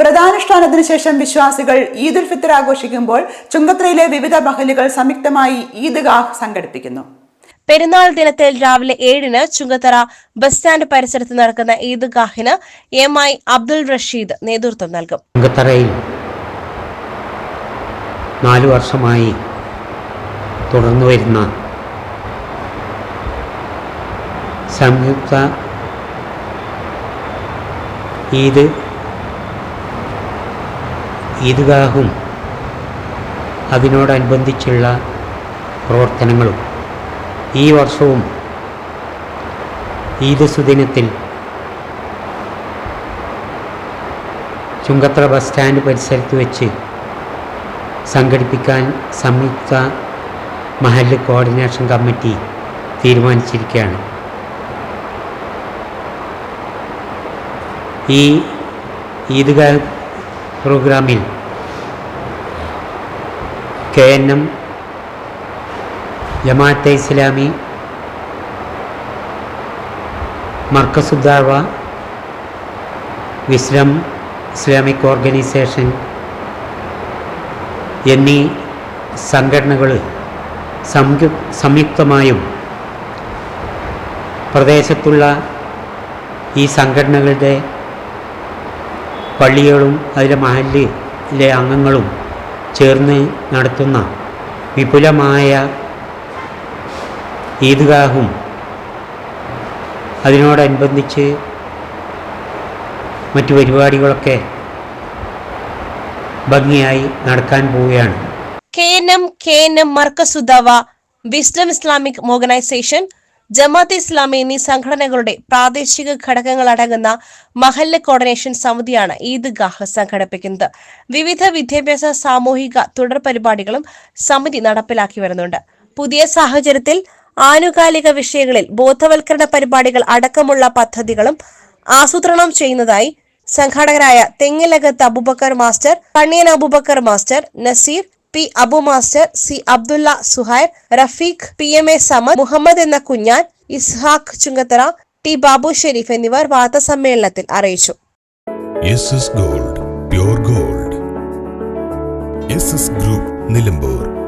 വ്രതാനുഷ്ഠാനത്തിന് ശേഷം വിശ്വാസികൾ ഈദുൽ ഫിത്തർ ആഘോഷിക്കുമ്പോൾ ചുങ്കത്രയിലെ വിവിധ മഹലുകൾ സംയുക്തമായി ഈദ്ഗാഹ് സംഘടിപ്പിക്കുന്നു. പെരുന്നാൾ ദിനത്തിൽ രാവിലെ ഏഴിന് ചുങ്കത്തറ ബസ് സ്റ്റാൻഡ് പരിസരത്ത് നടക്കുന്ന ഈദ്ഗാഹിന് എം ഐ അബ്ദുൾ റഷീദ് നേതൃത്വം നൽകും. ചുങ്കത്തറയിൽ നാലു വർഷമായി തുടർന്നു വരുന്ന സംയുക്ത ഈദ് ഈദ്ഗാഹും അതിനോടനുബന്ധിച്ചുള്ള പ്രവർത്തനങ്ങളും ഈ വർഷവും ഈദ് സുദിനത്തിൽ ചുങ്കത്ര ബസ് സ്റ്റാൻഡ് പരിസരത്ത് വെച്ച് സംഘടിപ്പിക്കാൻ സംയുക്ത മഹല്ല് കോർഡിനേഷൻ കമ്മിറ്റി തീരുമാനിച്ചിരിക്കുകയാണ്. ഈ ഈദ്ഗാഹ് പ്രോഗ്രാമിൽ K N M Jamaat-e Islami Markazudawa wisdom Islamic organisation എന്നീ സംഘടനകൾ സംയു സംയുക്തമായും പ്രദേശത്തുള്ള ഈ സംഘടനകളുടെ പള്ളികളും അതിലെ മഹല്ലിലെ അംഗങ്ങളും ചേർന്ന് നടത്തുന്ന വിപുലമായ ഈദ്ഗാഹും അതിനോടനുബന്ധിച്ച് മറ്റു പരിപാടികളൊക്കെ ഭംഗിയായി നടക്കാൻ പോവുകയാണ്. K N M K N M Markazuddawa wisdom Islamic organisation Jamaat Islami എന്നീ സംഘടനകളുടെ പ്രാദേശിക ഘടകങ്ങൾ അടങ്ങുന്ന മഹല്ല കോർഡിനേഷൻ സമിതിയാണ് ഈദ്ഗാഹ് സംഘടിപ്പിക്കുന്നത്. വിവിധ വിദ്യാഭ്യാസ സാമൂഹിക തുടർ പരിപാടികളും സമിതി നടപ്പിലാക്കി വരുന്നുണ്ട്. പുതിയ സാഹചര്യത്തിൽ ആനുകാലിക വിഷയങ്ങളിൽ ബോധവൽക്കരണ പരിപാടികൾ അടക്കമുള്ള പദ്ധതികളും ആസൂത്രണം ചെയ്യുന്നതായി സംഘാടകരായ Thengilakath Abubakar master Kanniyan Abubakar master Naseer P. Abu master C. Abdulla Suhaib Rafeeq P. M. A. Samad Muhammad എന്ന കുഞ്ഞാൻ ഇസ്ഹാഖ് ചുങ്കത്തറ ടി. ബാബു ഷെരീഫ് എന്നിവർ വാർത്താസമ്മേളനത്തിൽ അറിയിച്ചു. Gold gold. ഗ്രൂപ്പ് നിലമ്പൂർ.